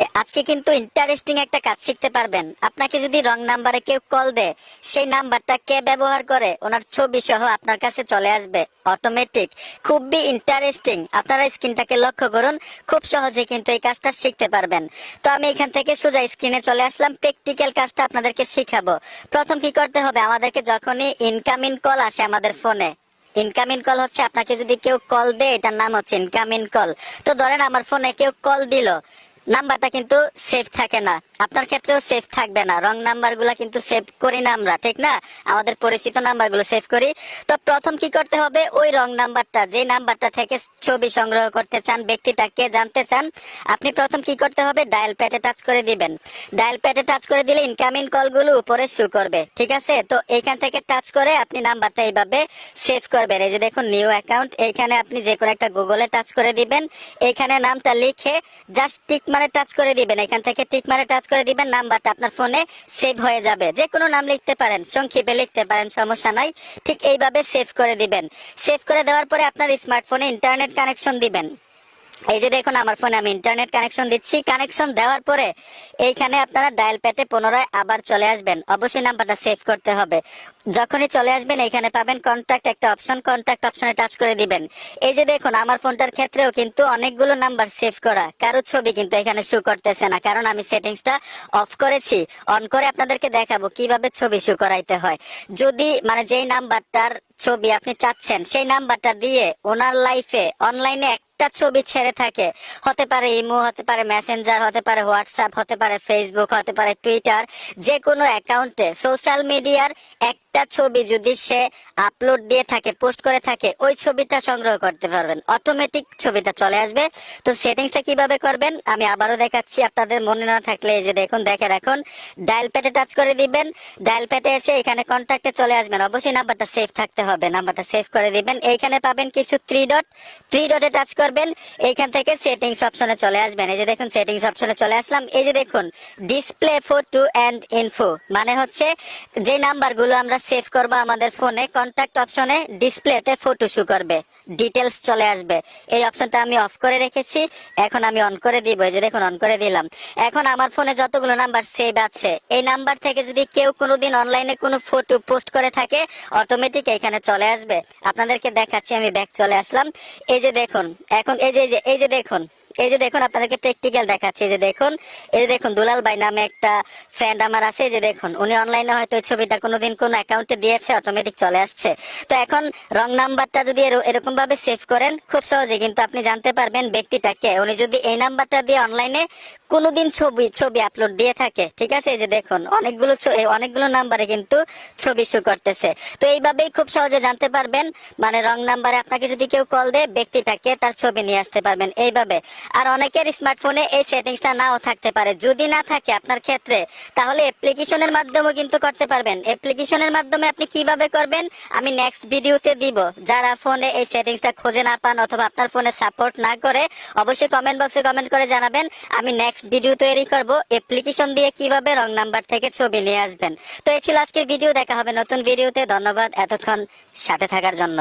আজকে কিন্তু ইন্টারেস্টিং একটা কাজ শিখতে পারবেন। আপনাকে যদি রং নাম্বারে কেউ কল দেয়, সেই নাম্বারটা কে ব্যবহার করে? ওনার ছবি সহ আপনার কাছে চলে আসবে। অটোমেটিক খুবই ইন্টারেস্টিং আপনারা স্ক্রিনটাকে লক্ষ্য করুন। খুব সহজে কিন্তু এই কাজটা শিখতে পারবেন। তো আমি এখান থেকে সোজা স্ক্রিনে চলে আসলাম। প্র্যাকটিক্যাল কাজটা আপনাদেরকে শিখাবো। প্রথম কি করতে হবে? আমাদেরকে যখনই ইনকামিং কল আসে আমাদের ফোনে ইনকামিং কল হচ্ছে আপনাকে যদি কেউ কল দেয়, এটার নাম হচ্ছে ইনকামিং কল তো ধরেন আমার ফোনে কেউ কল দিল। নাম্বারটা কিন্তু সেভ থাকে না। আপনার ক্ষেত্রেও সেভ থাকবে না। রং নাম্বারগুলা কিন্তু সেভ করি না আমরা, ঠিক না? আমাদের পরিচিত নাম্বারগুলো সেভ করি। তো প্রথম কি করতে হবে? ওই রং নাম্বারটা, যে নাম্বারটা থেকে ছবি সংগ্রহ করতে চান, ব্যক্তিটা কে জানতে চান, আপনি প্রথম কি করতে হবে? ডায়াল প্যাডে টাচ করে দিবেন। ডায়াল প্যাডে টাচ করে দিলে ইনকামিং কলগুলো উপরে শু করবে, ঠিক আছে? তো এইখান থেকে টাচ করে আপনি নাম্বারটা এইভাবে সেভ করবেন। এই যে দেখুন নিউ অ্যাকাউন্ট এইখানে আপনি যে কোনো একটা গুগলে টাচ করে দিবেন। এইখানে নামটা লিখে জাস্ট টিক মানে টাচ করে দিবেন। এখান থেকে টিক মানে টাচ করে দিবেন, নাম্বারটা আপনার ফোনে সেভ হয়ে যাবে। যে কোনো নাম লিখতে পারেন, সংক্ষেপে লিখতে পারেন, সমস্যা নাই। ঠিক এইভাবে সেভ করে দিবেন। সেভ করে দেওয়ার পরে আপনার স্মার্টফোনে ইন্টারনেট কানেকশন দিবেন। এই যে দেখুন, আমার ফোনে আমি ইন্টারনেট কানেকশন দিচ্ছি। কানেকশন দেওয়ার পরে এইখানে আপনারা ডায়াল প্যাডে পুনরায় আবার চলে আসবেন। অবশ্যই নাম্বারটা সেভ করতে হবে। যখনই চলে আসবেন এখানে পাবেন কন্ট্যাক্ট একটা অপশন কন্ট্যাক্ট অপশনে টাচ করে দিবেন। এই যে দেখুন, আমার ফোনটার ক্ষেত্রেও কিন্তু অনেকগুলো নাম্বার সেভ করা। কারও ছবি কিন্তু এখানে শু করতেছে না। কারণ আমি সেটিংসটা অফ করেছি। অন করে আপনাদেরকে দেখাবো কীভাবে ছবি শু করাইতে হয়। যদি মানে যেই নাম্বারটার ছবি আপনি চাচ্ছেন, সেই নাম্বারটা দিয়ে ওনার লাইফে অনলাইনে একটা ছবি ছেড়ে থাকে। হতে পারে ইমো, হতে পারে মেসেঞ্জার হতে পারে হোয়াটসঅ্যাপ হতে পারে ফেসবুক হতে পারে টুইটার যে কোনো অ্যাকাউন্টে সোশ্যাল মিডিয়ার একটা ছবি যদি সে আপলোড দিয়ে থাকে পোস্ট করে থাকে, ওই ছবিটা সংগ্রহ করতে পারবেন। অটোমেটিক ছবিটা চলে আসবে। তো সেটিংসটা কীভাবে করবেন? আমি আবারও দেখাচ্ছি, আপনাদের মনে না থাকলে যে দেখুন দেখে রাখুন ডায়াল প্যাটে টাচ করে দিবেন। ডায়াল প্যাডে এসে এখানে কন্ট্যাক্টে চলে আসবেন। অবশ্যই নাম্বারটা সেভ থাকতে হবে। নাম্বারটা সেভ করে দিবেন। এইখানে পাবেন কিছু থ্রি ডট থ্রি ডটে টাচ করবেন, এইখান থেকে সেটিংস অপশনে চলে আসবেন। এই যে দেখুন সেটিংস অপশনে চলে আসলাম। এই যে দেখুন ডিসপ্লে ফটো অ্যান্ড ইনফো মানে হচ্ছে যে নাম্বারগুলো আমরা সেভ করব আমাদের ফোনে কন্ট্যাক্ট অপশনে ডিসপ্লেতে ফটো শু করবে। ডিটেলস চলে আসবে। এই অপশনটা আমি অফ করে রেখেছি, এখন আমি অন করে দিব, এই যে দেখুন অন করে দিলাম। এখন আমার ফোনে যতগুলো নাম্বার সেভ আছে, এই নাম্বার থেকে যদি কেউ কোনোদিন অনলাইনে কোনো ফটো পোস্ট করে থাকে অটোমেটিক এখানে চলে আসবে। আপনাদেরকে দেখাচ্ছি, আমি ব্যাক চলে আসলাম। এই যে দেখুন, এখন এই যে এই যে এই যে দেখুন। এই যে দেখুন, আপনাদেরকে প্র্যাকটিক্যাল দেখাচ্ছি। যে দেখুন, এই যে দেখুন, দুলাল ভাই নামে একটা ফ্রেন্ড আমার আছে। যে দেখুন, উনি অনলাইনে হয়তো ছবিটা কোনোদিন কোন অ্যাকাউন্টে দিয়েছে অটোমেটিক চলে আসছে। তো এখন রং নাম্বারটা যদি এরকম ভাবে সেভ করেন, খুব সহজে কিন্তু আপনি জানতে পারবেন ব্যক্তিটাকে। উনি যদি এই নাম্বারটা দিয়ে অনলাইনে কোনোদিন ছবি ছবি আপলোড দিয়ে থাকে, ঠিক আছে? এই যে দেখুন, অনেকগুলো অনেকগুলো নাম্বারে কিন্তু ছবি শো করতেছে। তো এইভাবেই খুব সহজে জানতে পারবেন মানে রং নাম্বারে আপনাকে যদি কেউ কল দেয়, ব্যক্তিটাকে তার ছবি নিয়ে আসতে পারবেন। এইভাবে। আর অনেকের স্মার্টফোনে এই সেটিংসটা নাও থাকতে পারে। যদি না থাকে আপনার ক্ষেত্রে, তাহলে অ্যাপ্লিকেশনের মাধ্যমে কিন্তু করতে পারবেন। অ্যাপ্লিকেশনের মাধ্যমে আপনি কীভাবে করবেন, আমি নেক্সট ভিডিওতে দিব। যারা ফোনে এই সেটিংসটা খুঁজে না পান অথবা আপনার ফোনে সাপোর্ট না করে, অবশ্যই কমেন্ট বক্সে কমেন্ট করে জানাবেন। আমি নেক্সট ভিডিও তৈরি করব, অ্যাপ্লিকেশন দিয়ে কীভাবে রং নাম্বার থেকে ছবি নিয়ে আসবেন। তো এই ছিল আজকের ভিডিও দেখা হবে নতুন ভিডিওতে ধন্যবাদ এতক্ষণ সাথে থাকার জন্য।